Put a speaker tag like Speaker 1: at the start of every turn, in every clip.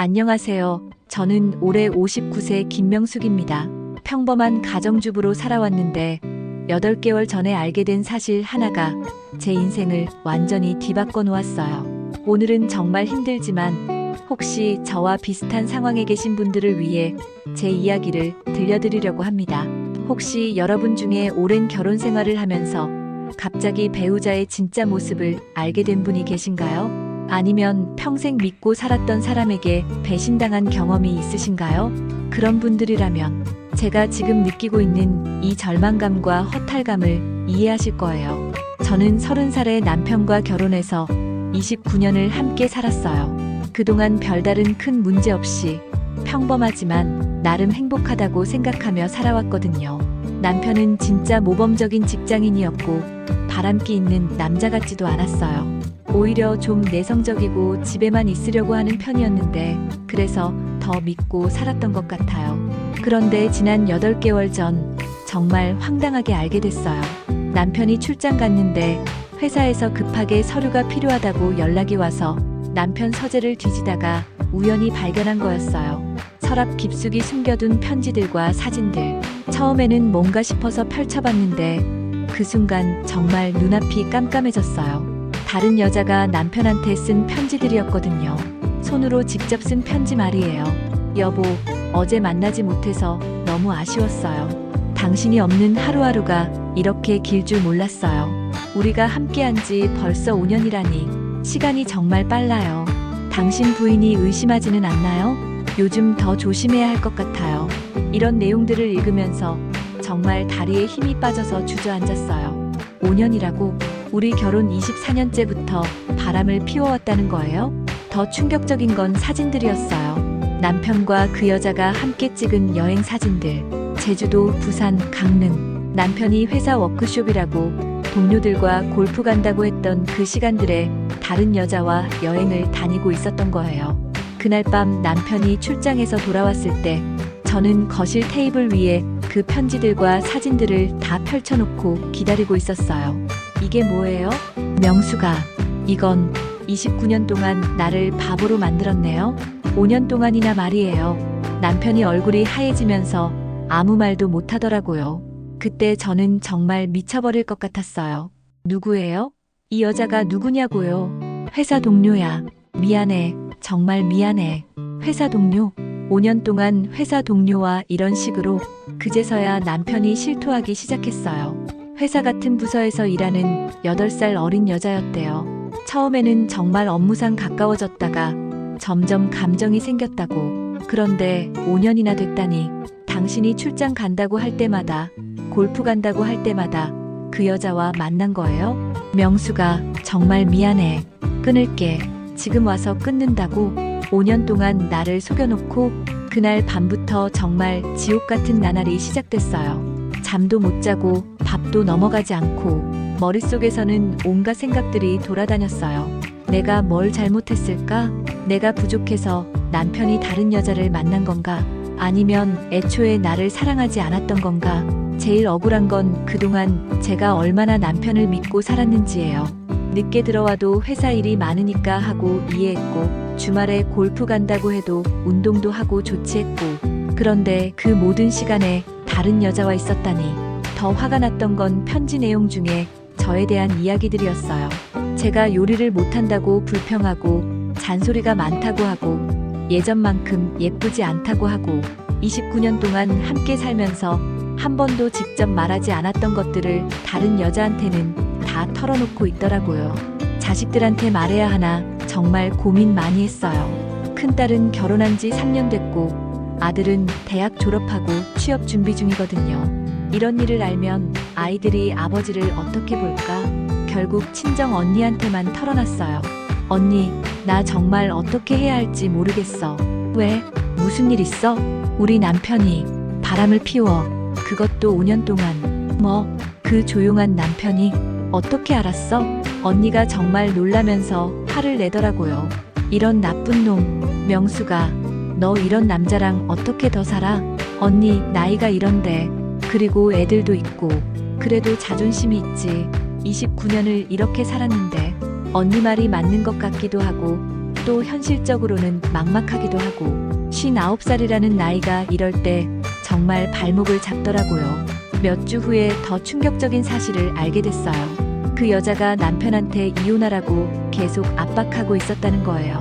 Speaker 1: 안녕하세요. 저는 올해 59세 김명숙입니다. 평범한 가정주부로 살아왔는데 8개월 전에 알게 된 사실 하나가 제 인생을 완전히 뒤바꿔 놓았어요. 오늘은 정말 힘들지만 혹시 저와 비슷한 상황에 계신 분들을 위해 제 이야기를 들려드리려고 합니다. 혹시 여러분 중에 오랜 결혼 생활을 하면서 갑자기 배우자의 진짜 모습을 알게 된 분이 계신가요? 아니면 평생 믿고 살았던 사람에게 배신당한 경험이 있으신가요? 그런 분들이라면 제가 지금 느끼고 있는 이 절망감과 허탈감을 이해하실 거예요. 저는 30살에 남편과 결혼해서 29년을 함께 살았어요. 그동안 별다른 큰 문제 없이 평범하지만 나름 행복하다고 생각하며 살아왔거든요. 남편은 진짜 모범적인 직장인이었고 바람기 있는 남자 같지도 않았어요. 오히려 좀 내성적이고 집에만 있으려고 하는 편이었는데 그래서 더 믿고 살았던 것 같아요. 그런데 지난 8개월 전 정말 황당하게 알게 됐어요. 남편이 출장 갔는데 회사에서 급하게 서류가 필요하다고 연락이 와서 남편 서재를 뒤지다가 우연히 발견한 거였어요. 서랍 깊숙이 숨겨둔 편지들과 사진들. 처음에는 뭔가 싶어서 펼쳐봤는데 그 순간 정말 눈앞이 깜깜해졌어요. 다른 여자가 남편한테 쓴 편지들이었거든요. 손으로 직접 쓴 편지 말이에요. 여보, 어제 만나지 못해서 너무 아쉬웠어요. 당신이 없는 하루하루가 이렇게 길 줄 몰랐어요. 우리가 함께한 지 벌써 5년이라니 시간이 정말 빨라요. 당신 부인이 의심하지는 않나요? 요즘 더 조심해야 할 것 같아요. 이런 내용들을 읽으면서 정말 다리에 힘이 빠져서 주저앉았어요. 5년이라고 우리 결혼 24년째부터 바람을 피워왔다는 거예요? 더 충격적인 건 사진들이었어요. 남편과 그 여자가 함께 찍은 여행 사진들. 제주도, 부산, 강릉. 남편이 회사 워크숍이라고 동료들과 골프 간다고 했던 그 시간들에 다른 여자와 여행을 다니고 있었던 거예요. 그날 밤 남편이 출장에서 돌아왔을 때 저는 거실 테이블 위에 그 편지들과 사진들을 다 펼쳐놓고 기다리고 있었어요. 이게 뭐예요? 명수가 이건 29년 동안 나를 바보로 만들었네요. 5년 동안이나 말이에요. 남편이 얼굴이 하얘지면서 아무 말도 못하더라고요. 그때 저는 정말 미쳐버릴 것 같았어요. 누구예요? 이 여자가 누구냐고요? 회사 동료야. 미안해. 정말 미안해. 회사 동료? 5년 동안 회사 동료와 이런 식으로 그제서야 남편이 실토하기 시작했어요. 회사 같은 부서에서 일하는 8살 어린 여자였대요. 처음에는 정말 업무상 가까워졌다가 점점 감정이 생겼다고. 그런데 5년이나 됐다니 당신이 출장 간다고 할 때마다 골프 간다고 할 때마다 그 여자와 만난 거예요? 명수가 정말 미안해. 끊을게. 지금 와서 끊는다고 5년 동안 나를 속여놓고 그날 밤부터 정말 지옥 같은 나날이 시작됐어요. 잠도 못 자고 밥도 넘어가지 않고 머릿속에서는 온갖 생각들이 돌아다녔어요. 내가 뭘 잘못했을까? 내가 부족해서 남편이 다른 여자를 만난 건가? 아니면 애초에 나를 사랑하지 않았던 건가? 제일 억울한 건 그동안 제가 얼마나 남편을 믿고 살았는지예요. 늦게 들어와도 회사 일이 많으니까 하고 이해했고, 주말에 골프 간다고 해도 운동도 하고 조치했고, 그런데 그 모든 시간에 다른 여자와 있었다니, 더 화가 났던 건 편지 내용 중에 저에 대한 이야기들이었어요. 제가 요리를 못한다고 불평하고, 잔소리가 많다고 하고, 예전만큼 예쁘지 않다고 하고, 29년 동안 함께 살면서 한 번도 직접 말하지 않았던 것들을 다른 여자한테는 다 털어놓고 있더라고요. 자식들한테 말해야 하나 정말 고민 많이 했어요. 큰딸은 결혼한 지 3년 됐고 아들은 대학 졸업하고 취업 준비 중이거든요. 이런 일을 알면 아이들이 아버지를 어떻게 볼까? 결국 친정 언니한테만 털어놨어요. 언니, 나 정말 어떻게 해야 할지 모르겠어. 왜? 무슨 일 있어? 우리 남편이 바람을 피워. 그것도 5년 동안. 뭐, 그 조용한 남편이 어떻게 알았어? 언니가 정말 놀라면서 화를 내더라고요. 이런 나쁜 놈, 명수가. 너 이런 남자랑 어떻게 더 살아? 언니, 나이가 이런데. 그리고 애들도 있고. 그래도 자존심이 있지. 29년을 이렇게 살았는데. 언니 말이 맞는 것 같기도 하고. 또 현실적으로는 막막하기도 하고 59살이라는 나이가 이럴 때 정말 발목을 잡더라고요. 몇 주 후에 더 충격적인 사실을 알게 됐어요. 그 여자가 남편한테 이혼하라고 계속 압박하고 있었다는 거예요.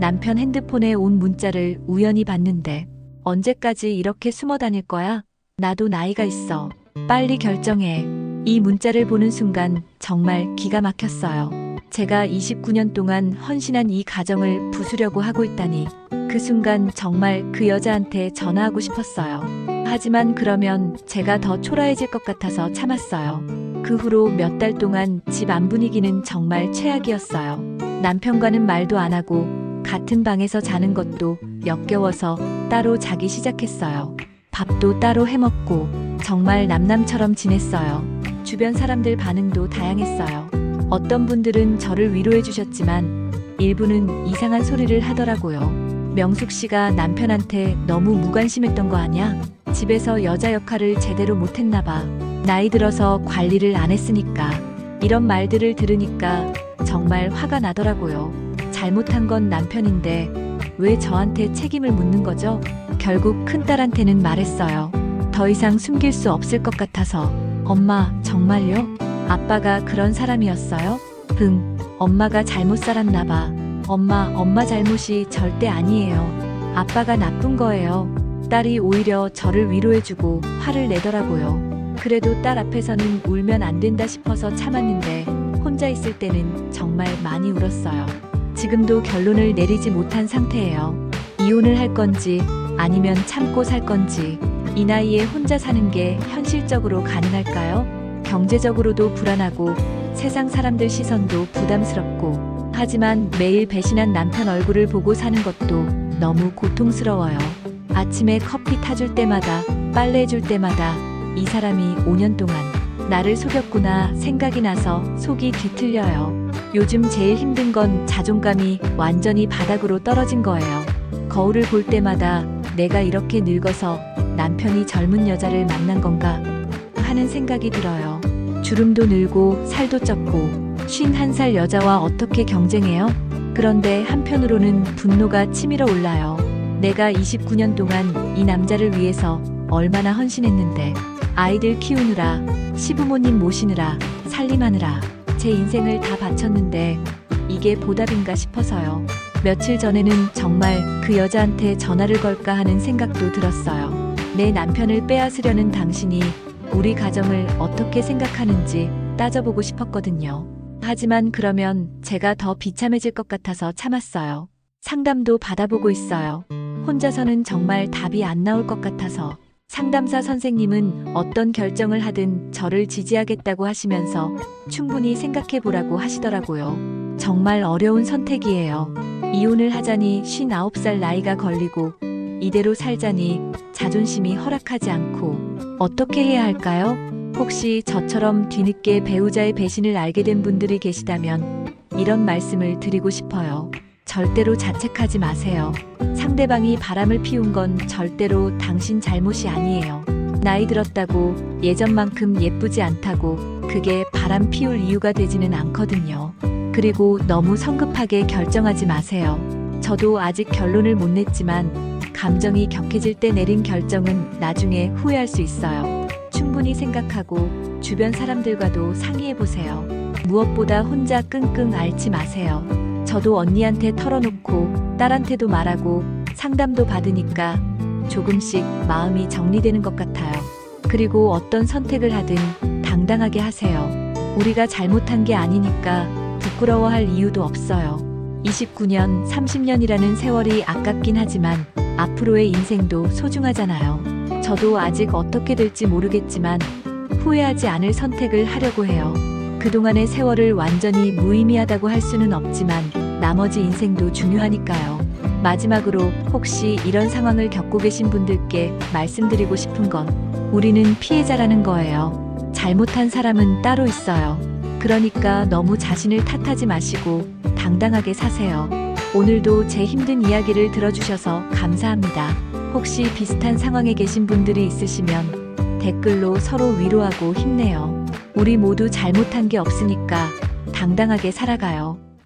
Speaker 1: 남편 핸드폰에 온 문자를 우연히 봤는데 언제까지 이렇게 숨어 다닐 거야? 나도 나이가 있어. 빨리 결정해. 이 문자를 보는 순간 정말 기가 막혔어요. 제가 29년 동안 헌신한 이 가정을 부수려고 하고 있다니 그 순간 정말 그 여자한테 전화하고 싶었어요. 하지만 그러면 제가 더 초라해질 것 같아서 참았어요. 그 후로 몇 달 동안 집 안 분위기는 정말 최악이었어요. 남편과는 말도 안 하고 같은 방에서 자는 것도 역겨워서 따로 자기 시작했어요. 밥도 따로 해먹고 정말 남남처럼 지냈어요. 주변 사람들 반응도 다양했어요. 어떤 분들은 저를 위로해 주셨지만 일부는 이상한 소리를 하더라고요. 명숙 씨가 남편한테 너무 무관심했던 거 아냐? 집에서 여자 역할을 제대로 못했나 봐. 나이 들어서 관리를 안 했으니까. 이런 말들을 들으니까 정말 화가 나더라고요. 잘못한 건 남편인데 왜 저한테 책임을 묻는 거죠? 결국 큰딸한테는 말했어요. 더 이상 숨길 수 없을 것 같아서. 엄마, 정말요? 아빠가 그런 사람이었어요? 흥, 엄마가 잘못 살았나 봐. 엄마, 엄마 잘못이 절대 아니에요. 아빠가 나쁜 거예요. 딸이 오히려 저를 위로해주고 화를 내더라고요. 그래도 딸 앞에서는 울면 안 된다 싶어서 참았는데 혼자 있을 때는 정말 많이 울었어요. 지금도 결론을 내리지 못한 상태예요. 이혼을 할 건지 아니면 참고 살 건지 이 나이에 혼자 사는 게 현실적으로 가능할까요? 경제적으로도 불안하고 세상 사람들 시선도 부담스럽고 하지만 매일 배신한 남편 얼굴을 보고 사는 것도 너무 고통스러워요. 아침에 커피 타줄 때마다 빨래 해줄 때마다 이 사람이 5년 동안 나를 속였구나 생각이 나서 속이 뒤틀려요. 요즘 제일 힘든 건 자존감이 완전히 바닥으로 떨어진 거예요. 거울을 볼 때마다 내가 이렇게 늙어서 남편이 젊은 여자를 만난 건가 하는 생각이 들어요. 주름도 늘고 살도 쪘고 51살 여자와 어떻게 경쟁해요? 그런데 한편으로는 분노가 치밀어 올라요. 내가 29년 동안 이 남자를 위해서 얼마나 헌신했는데 아이들 키우느라 시부모님 모시느라 살림하느라 제 인생을 다 바쳤는데 이게 보답인가 싶어서요. 며칠 전에는 정말 그 여자한테 전화를 걸까 하는 생각도 들었어요. 내 남편을 빼앗으려는 당신이 우리 가정을 어떻게 생각하는지 따져보고 싶었거든요. 하지만 그러면 제가 더 비참해질 것 같아서 참았어요. 상담도 받아보고 있어요. 혼자서는 정말 답이 안 나올 것 같아서 상담사 선생님은 어떤 결정을 하든 저를 지지하겠다고 하시면서 충분히 생각해 보라고 하시더라고요. 정말 어려운 선택이에요. 이혼을 하자니 59살 나이가 걸리고 이대로 살자니 자존심이 허락하지 않고 어떻게 해야 할까요? 혹시 저처럼 뒤늦게 배우자의 배신을 알게 된 분들이 계시다면 이런 말씀을 드리고 싶어요. 절대로 자책하지 마세요. 상대방이 바람을 피운 건 절대로 당신 잘못이 아니에요. 나이 들었다고 예전만큼 예쁘지 않다고 그게 바람 피울 이유가 되지는 않거든요. 그리고 너무 성급하게 결정하지 마세요. 저도 아직 결론을 못 냈지만 감정이 격해질 때 내린 결정은 나중에 후회할 수 있어요. 충분히 생각하고 주변 사람들과도 상의해 보세요. 무엇보다 혼자 끙끙 앓지 마세요. 저도 언니한테 털어놓고 딸한테도 말하고 상담도 받으니까 조금씩 마음이 정리되는 것 같아요. 그리고 어떤 선택을 하든 당당하게 하세요. 우리가 잘못한 게 아니니까 부끄러워할 이유도 없어요. 29년, 30년이라는 세월이 아깝긴 하지만 앞으로의 인생도 소중하잖아요. 저도 아직 어떻게 될지 모르겠지만 후회하지 않을 선택을 하려고 해요. 그동안의 세월을 완전히 무의미하다고 할 수는 없지만 나머지 인생도 중요하니까요. 마지막으로 혹시 이런 상황을 겪고 계신 분들께 말씀드리고 싶은 건 우리는 피해자라는 거예요. 잘못한 사람은 따로 있어요. 그러니까 너무 자신을 탓하지 마시고 당당하게 사세요. 오늘도 제 힘든 이야기를 들어주셔서 감사합니다. 혹시 비슷한 상황에 계신 분들이 있으시면 댓글로 서로 위로하고 힘내요. 우리 모두 잘못한 게 없으니까 당당하게 살아가요.